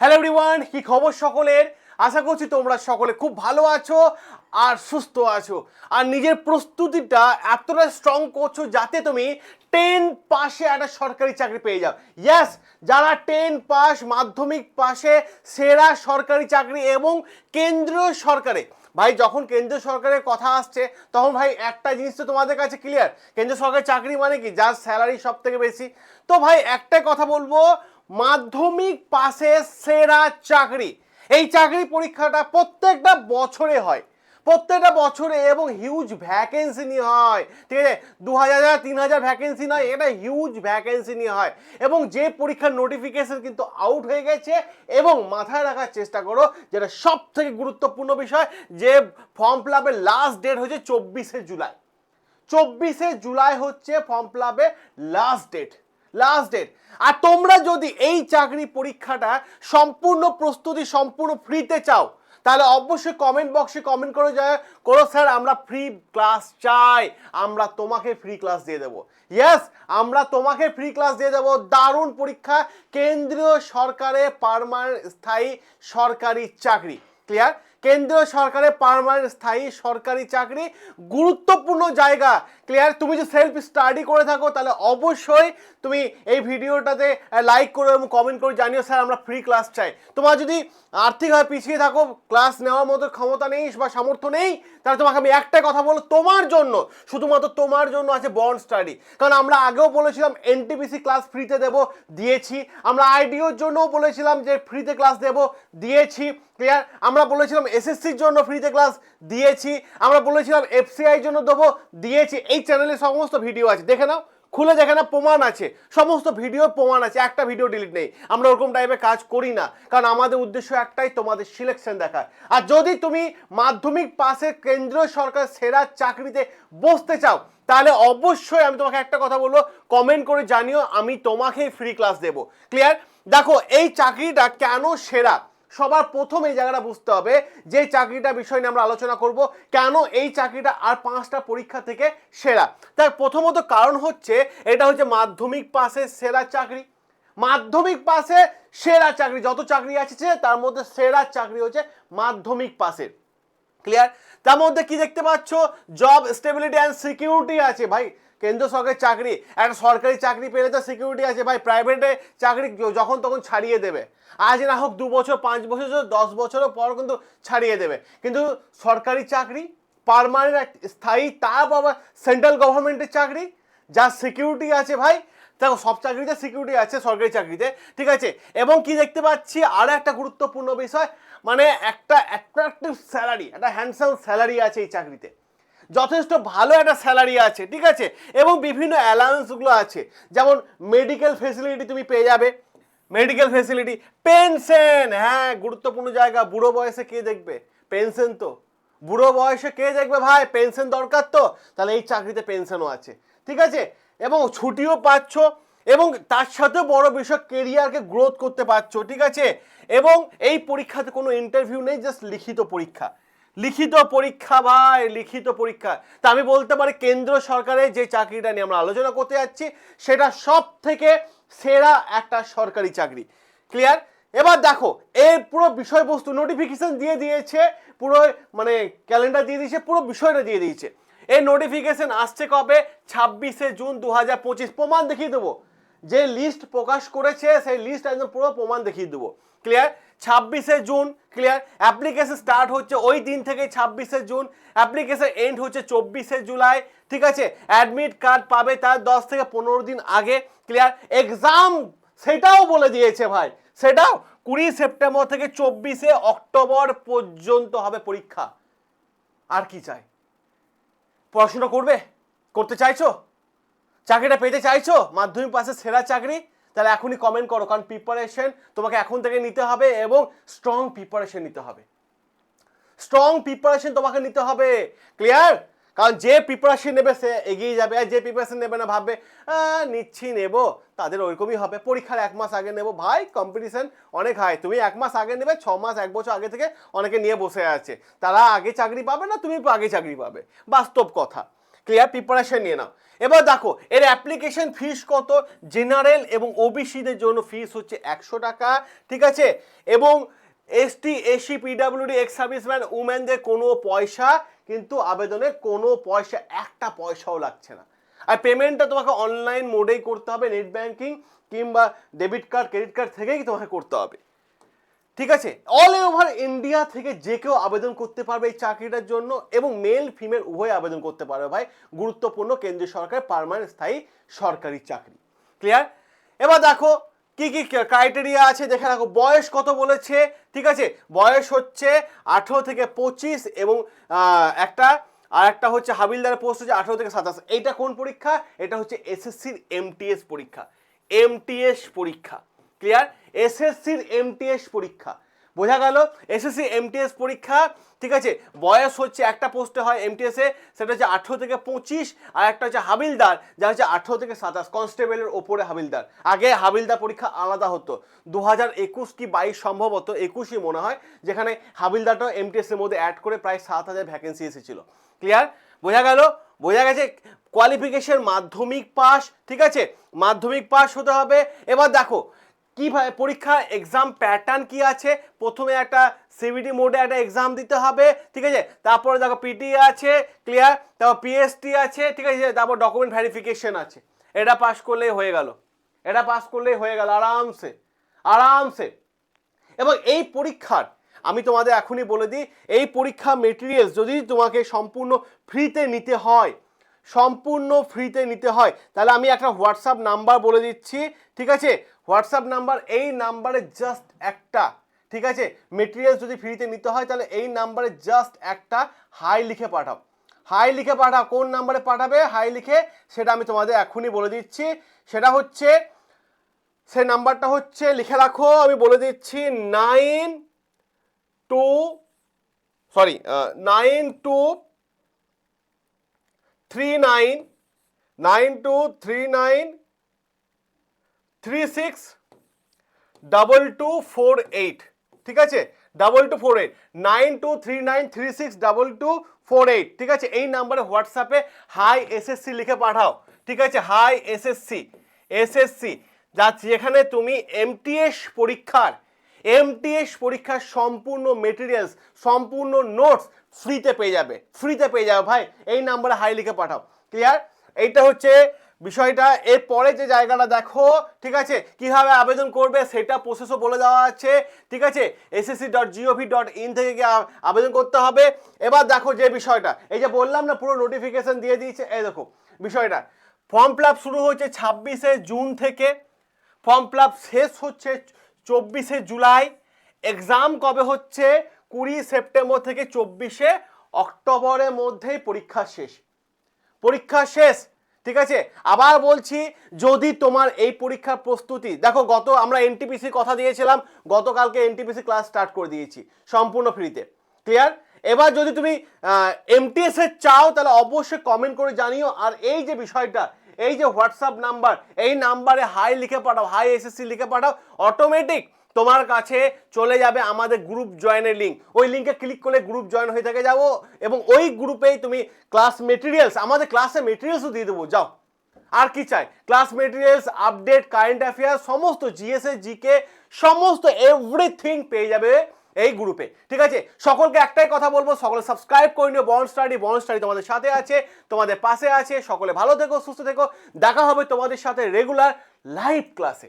Hello everyone কি খবর সকলের? আশা করছি তোমরা সকলে খুব ভালো আছো আর সুস্থ আছো। আর নিজের প্রস্তুতিটা এতটা স্ট্রং করছ যাতে তুমি টেন পাশে একটা সরকারি চাকরি পেয়ে যাও। ইয়াস যারা টেন পাস মাধ্যমিক পাশে সেরা সরকারি চাকরি এবং কেন্দ্রীয় সরকারে, ভাই যখন কেন্দ্রীয় সরকারের কথা আসছে, তখন ভাই একটা জিনিস তো তোমাদের কাছে ক্লিয়ার কেন্দ্রীয় সরকারের চাকরি মানে কি? যার স্যালারি সব থেকে বেশি। তো ভাই একটাই কথা বলব মাধ্যমিক পাশে সেরা চাকরি। এই চাকরি পরীক্ষাটা প্রত্যেকটা বছরে হয়। প্রত্যেকটা বছরে এবং হিউজ ভ্যাকেন্সি নিয়ে হয়। ঠিক আছে? দু হাজার তিন হাজার ভ্যাকেন্সি নয়, এটা হিউজ ভ্যাকেন্সি নিয়ে হয়। এবং যে পরীক্ষার নোটিফিকেশন কিন্তু আউট হয়ে গেছে এবং মাথায় রাখার চেষ্টা করো যেটা সব থেকে গুরুত্বপূর্ণ বিষয়, যে ফর্ম ফিল লাস্ট ডেট হচ্ছে চব্বিশে জুলাই। চব্বিশে জুলাই হচ্ছে form fill last date last date আর তোমরা যদি এই চাকরি পরীক্ষাটা সম্পূর্ণ প্রস্তুতি, সম্পূর্ণ ফ্রিতে চাও, তাহলে অবশ্যই কমেন্ট বক্সে কমেন্ট করে যায়, করো স্যার আমরা ফ্রি ক্লাস চাই, আমরা তোমাকে ফ্রি ক্লাস দিয়ে দেবো। ইয়েস আমরা তোমাকে ফ্রি ক্লাস দিয়ে দেবো। দারুণ পরীক্ষা, কেন্দ্রীয় সরকারের পারমানেন্ট স্থায়ী সরকারি চাকরি। ক্লিয়ার কেন্দ্রীয় সরকারের পারমানেন্ট স্থায়ী সরকারি চাকরি গুরুত্বপূর্ণ জায়গা। ক্লিয়ার তুমি যদি সেলফ স্টাডি করে থাকো, তাহলে অবশ্যই তুমি এই ভিডিওটাতে লাইক করো এবং কমেন্ট করে জানিও, স্যার, আমরা ফ্রি ক্লাস চাই। তোমার যদি আর্থিকভাবে পিছিয়ে থাকো ক্লাস নেওয়ার মতো ক্ষমতা নেই বা সামর্থ্য নেই, তাহলে তোমাকে আমি একটাই কথা বলো তোমার জন্য, শুধুমাত্র তোমার জন্য আছে বন্ড স্টাডি কারণ আমরা আগেও বলেছিলাম এনটিপিসি ক্লাস ফ্রিতে দেবো, দিয়েছি। আমরা আইডিওর জন্যও বলেছিলাম যে ফ্রিতে ক্লাস দেবো, দিয়েছি। ক্লিয়ার আমরা বলেছিলাম এসএসসির জন্য ফ্রিতে ক্লাস দিয়েছি। আমরা বলেছিলাম এফসিআই জন্য দেবো, দিয়েছি। এই চ্যানেলে সমস্ত ভিডিও আছে। দেখে নাও, খুলে দেখে না প্রমাণ আছে। সমস্ত ভিডিও প্রমাণ আছে। একটা ভিডিও ডিলিট নেই। আমরা ওরকম টাইপের কাজ করি না। কারণ আমাদের উদ্দেশ্য একটাই, তোমাদের সিলেকশন দেখা আর যদি তুমি মাধ্যমিক পাশে কেন্দ্রীয় সরকার সেরা চাকরিতে বসতে চাও, তাহলে অবশ্যই আমি তোমাকে একটা কথা বলব কমেন্ট করে জানিও, আমি তোমাকেই ফ্রি ক্লাস দেবো। ক্লিয়ার দেখো, এই চাকরিটা কেন সেরা? সবার প্রথম এই জায়গাটা বুঝতে হবে যে চাকরিটা বিষয় নিয়ে আমরা আলোচনা করব। কেন এই চাকরিটা আর পাঁচটা পরীক্ষা থেকে সেরা? তার প্রথমত কারণ হচ্ছে, এটা হচ্ছে মাধ্যমিক পাশে সেরা চাকরি। মাধ্যমিক পাশে সেরা চাকরি, যত চাকরি আছে তার মধ্যে সেরা চাকরি হচ্ছে মাধ্যমিক পাসের ক্লিয়ার তার মধ্যে কি দেখতে পাচ্ছ? জব স্টেবিলিটি অ্যান্ড সিকিউরিটি আছে ভাই। কেন্দ্র সরকারের চাকরি, একটা সরকারি চাকরি পেলে তো সিকিউরিটি আছে ভাই। প্রাইভেটে চাকরি যখন তখন ছাড়িয়ে দেবে। আজ না হোক দু বছর, পাঁচ বছর, দশ বছরের পর কিন্তু ছাড়িয়ে দেবে। কিন্তু সরকারি চাকরি পারমানেন্ট স্থায়ী, তা বাবা সেন্ট্রাল গভর্নমেন্টের চাকরি, যা সিকিউরিটি আছে ভাই দেখো সব চাকরিতে সিকিউরিটি আছে সরকারি চাকরিতে। ঠিক আছে? এবং কি দেখতে পাচ্ছি? আরও একটা গুরুত্বপূর্ণ বিষয় মানে একটা অ্যাট্রাকটিভ স্যালারি একটা হ্যান্ডসাম স্যালারি আছে এই চাকরিতে। যথেষ্ট ভালো একটা স্যালারি আছে, ঠিক আছে? এবং বিভিন্ন অ্যালাউন্সগুলো আছে। যেমন মেডিকেল ফেসিলিটি তুমি পেয়ে যাবে। মেডিকেল ফেসিলিটি পেনশন হ্যাঁ গুরুত্বপূর্ণ জায়গা। বুড়ো বয়সে কে দেখবে? পেনশন তো। বুড়ো বয়সে কে দেখবে ভাই? পেনশন দরকার তো। তাহলে এই চাকরিতে পেনশনও আছে। ঠিক আছে? এবং ছুটিও পাচ্ছ। এবং তার সাথে বড় বিষয় কেরিয়ারকে গ্রোথ করতে পারছ, ঠিক আছে? এবং এই পরীক্ষাতে কোনো ইন্টারভিউ নেই জাস্ট লিখিত পরীক্ষা। লিখিত পরীক্ষা, ভাই, লিখিত পরীক্ষা। তা আমি বলতে পারি, কেন্দ্র সরকারের যে চাকরিটা নিয়ে আমরা আলোচনা করতে যাচ্ছি, সেটা সব থেকে সেরা একটা সরকারি চাকরি। ক্লিয়ার এবার দেখো, এর পুরো বিষয়বস্তু নোটিফিকেশন দিয়ে দিয়েছে, পুরো মানে ক্যালেন্ডার দিয়ে দিয়েছে, পুরো বিষয়টা দিয়ে দিয়েছে। এই নোটিফিকেশন আসছে কবে? ছাব্বিশে জুন দু হাজার পঁচিশ। প্রমাণ দেখিয়ে দেবো। যে লিস্ট প্রকাশ করেছে, সেই লিস্ট একদম পুরো প্রমাণ দেখিয়ে দেবো। ক্লিয়ার ছাব্বিশে জুন ক্লিয়ার অ্যাপ্লিকেশন স্টার্ট হচ্ছে ওই দিন থেকে ছাব্বিশে জুন। অ্যাপ্লিকেশন এন্ড হচ্ছে চব্বিশে জুলাই, ঠিক আছে? অ্যাডমিট কার্ড পাবে তার দশ থেকে পনেরো দিন আগে ক্লিয়ার এক্সাম সেটাও বলে দিয়েছে ভাই। সেটাও কুড়ি সেপ্টেম্বর থেকে চব্বিশে অক্টোবর পর্যন্ত হবে পরীক্ষা। আর কি চাই? পড়াশোনা করবে? করতে চাইছো? চাকরিটা পেতে চাইছো? মাধ্যমিক পাশে সেরা চাকরি? তাহলে এখনই কমেন্ট করো, কারণ প্রিপারেশন তোমাকে এখন থেকে নিতে হবে এবং স্ট্রং প্রিপারেশন নিতে হবে। স্ট্রং প্রিপারেশন তোমাকে নিতে হবে। ক্লিয়ার কারণ যে প্রিপারেশন নেবে সে এগিয়ে যাবে, আর যে প্রিপারেশন নেবে না ভাববে নিচ্ছি, নেব। তাদের ওইরকমই হবে। পরীক্ষার এক মাস আগে নেব। ভাই কম্পিটিশন অনেক হাই তুমি এক মাস আগে নেবে, ছ মাস, এক বছর আগে থেকে অনেকে নিয়ে বসে আছে। তারা আগে চাকরি পাবে না, তুমি আগে চাকরি পাবে। বাস্তব কথা। ক্লিয়ার প্রিপারেশন নিয়ে নাও। এবার দেখো, এর অ্যাপ্লিকেশন ফিস কত? জেনারেল এবং ওবিসিদের জন্য ফিস হচ্ছে একশো টাকা, ঠিক আছে? এবং ST SC PWD ex serviceman উমেনদের কোনো পয়সা, কিন্তু আবেদনের কোনো পয়সা, একটা পয়সাও লাগছে না। আর পেমেন্টটা তোমাকে অনলাইন মোডেই করতে হবে নেট ব্যাঙ্কিং কিংবা ডেবিট কার্ড ক্রেডিট কার্ড থেকেই তোমাকে করতে হবে। ঠিক আছে? অল ওভার ইন্ডিয়া থেকে যে কেউ আবেদন করতে পারবে এই চাকরিটার জন্য এবং মেল ফিমেল উভয় আবেদন করতে পারবে ভাই। গুরুত্বপূর্ণ কেন্দ্রীয় সরকার পার্মানেন্ট স্থায়ী সরকারি চাকরি। ক্লিয়ার এবার দেখো কি কি ক্রাইটেরিয়া আছে। দেখে রাখো, বয়স কত বলেছে? ঠিক আছে? বয়স হচ্ছে আঠেরো থেকে পঁচিশ এবং একটা আর একটা হচ্ছে হাবিলদারের পোস্ট হচ্ছে আঠেরো থেকে সাতাশ। এইটা কোন পরীক্ষা? এটা হচ্ছে এসএসসির এমটিএস পরীক্ষা। এমটিএস পরীক্ষা। ক্লিয়ার এসএসসির এমটিএস পরীক্ষা। বোঝা গেল? এসএসসি এমটিএস পরীক্ষা, ঠিক আছে? বয়স হচ্ছে, একটা পোস্টে হয় এমটিএস সেটা হচ্ছে আঠেরো থেকে পঁচিশ, আর একটা হচ্ছে হাবিলদার, যা হচ্ছে আঠেরো থেকে সাতাশ কনস্টেবলের ওপরে হাবিলদার। আগে হাবিলদার পরীক্ষা আলাদা হতো। দু হাজার একুশ কি বাইশ সম্ভবত? একুশই মনে হয়, যেখানে হাবিলদারটাও এমটিএস এর মধ্যে অ্যাড করে প্রায় সাত হাজার ভ্যাকেন্সি এসেছিল। ক্লিয়ার বোঝা গেল? বোঝা গেছে কোয়ালিফিকেশন মাধ্যমিক পাস ঠিক আছে? মাধ্যমিক পাস হতে হবে। এবার দেখো কীভাবে পরীক্ষা এক্সাম প্যাটার্ন কি আছে? প্রথমে একটা সিবিটি মোডে একটা এক্সাম দিতে হবে, ঠিক আছে? তারপরে দেখো পিটি আছে ক্লিয়ার তারপর পিএসটি আছে, ঠিক আছে? তারপর ডকুমেন্ট ভেরিফিকেশন আছে। এটা পাস করলেই হয়ে গেল। এটা পাস করলেই হয়ে গেল আরামসে আরামসে। এবং এই পরীক্ষার, আমি তোমাদের এখনই বলে দিই, এই পরীক্ষা মেটেরিয়ালস যদি তোমাকে সম্পূর্ণ ফ্রিতে নিতে হয়, সম্পূর্ণ ফ্রিতে নিতে হয়, তাহলে আমি একটা হোয়াটসঅ্যাপ নাম্বার বলে দিচ্ছি, ঠিক আছে? হোয়াটসঅ্যাপ নাম্বার, এই নাম্বারে জাস্ট একটা, ঠিক আছে? মেটেরিয়ালস যদি ফ্রিতে নিতে হয়, তাহলে এই নাম্বারে জাস্ট একটা হাই লিখে পাঠাও। হাই লিখে পাঠাও, কোন নাম্বারে পাঠাবে? হাই লিখে, সেটা আমি তোমাদের এখনই বলে দিচ্ছি। সেটা হচ্ছে, সে নাম্বারটা হচ্ছে, লিখে রাখো, আমি বলে দিচ্ছি nine two sorry nine two three nine nine two three nine three six double two four eight ঠিক আছে? Double two four eight nine two three nine three six double two four eight ঠিক আছে? এই নাম্বারে হোয়াটসঅ্যাপে high SSC লিখে পাঠাও। ঠিক আছে? হাই এসএসসি এসএসসি যা যেখানে তুমি এমটিএস পরীক্ষার এমটিএস পরীক্ষার সম্পূর্ণ মেটেরিয়ালস সম্পূর্ণ নোটস ফ্রিতে পেয়ে যাবে। ফ্রিতে পেয়ে যাবে। ভাই, এই নাম্বারে হাই লিখে পাঠাও। ক্লিয়ার এইটা হচ্ছে বিষয়টা এর পরে যে জায়গাটা দেখো, ঠিক আছে, কীভাবে আবেদন করবে সেটা প্রসেসও বলে দেওয়া আছে, ঠিক আছে SSC dot gov dot in থেকে গিয়ে আবেদন করতে হবে। এবার দেখো যে বিষয়টা, এই যে বললাম না, পুরো নোটিফিকেশন দিয়ে দিয়েছে, এই দেখো, বিষয়টা ফর্ম ফিল শুরু হয়েছে ছাব্বিশে জুন থেকে ফর্ম ফিল শেষ হচ্ছে চব্বিশে জুলাই এক্সাম কবে হচ্ছে? কুড়ি সেপ্টেম্বর থেকে চব্বিশে অক্টোবরের মধ্যেই পরীক্ষা শেষ। পরীক্ষা শেষ ঠিক আছে? আবার বলছি, যদি তোমার এই পরীক্ষার প্রস্তুতি, দেখো গত, আমরা এনটিপিসির কথা দিয়েছিলাম, গতকালকে এনটিপিসি ক্লাস স্টার্ট করে দিয়েছি, সম্পূর্ণ ফ্রিতে ক্লিয়ার এবার যদি তুমি এমটিএস এর চাও, তাহলে অবশ্যই কমেন্ট করে জানিও, আর এই যে বিষয়টা, এই যে হোয়াটসঅ্যাপ নাম্বার এই নাম্বারে হাই লিখে পাঠাও হাই এসএসসি লিখে পাঠাও অটোমেটিক তোমার কাছে চলে যাবে আমাদের গ্রুপ জয়েনের লিঙ্ক ওই লিঙ্কে ক্লিক করলে গ্রুপ জয়েন হয়ে থাকে যাব এবং ওই গ্রুপেই তুমি ক্লাস মেটেরিয়ালস আমাদের ক্লাসে মেটেরিয়ালসও দিয়ে দেবো, যাও। আর কি চাই? Class materials update current affairs সমস্ত জিএসএ জিকে সমস্ত এভরিথিং পেয়ে যাবে এই গ্রুপে ঠিক আছে? সকলকে একটাই কথা বলব, সকলে সাবস্ক্রাইব করে নিও বন্ড স্টাডি বন স্টাডি তোমাদের সাথে আছে, তোমাদের পাশে আছে। সকলে ভালো থেকো, সুস্থ থেকো। দেখা হবে তোমাদের সাথে রেগুলার লাইভ ক্লাসে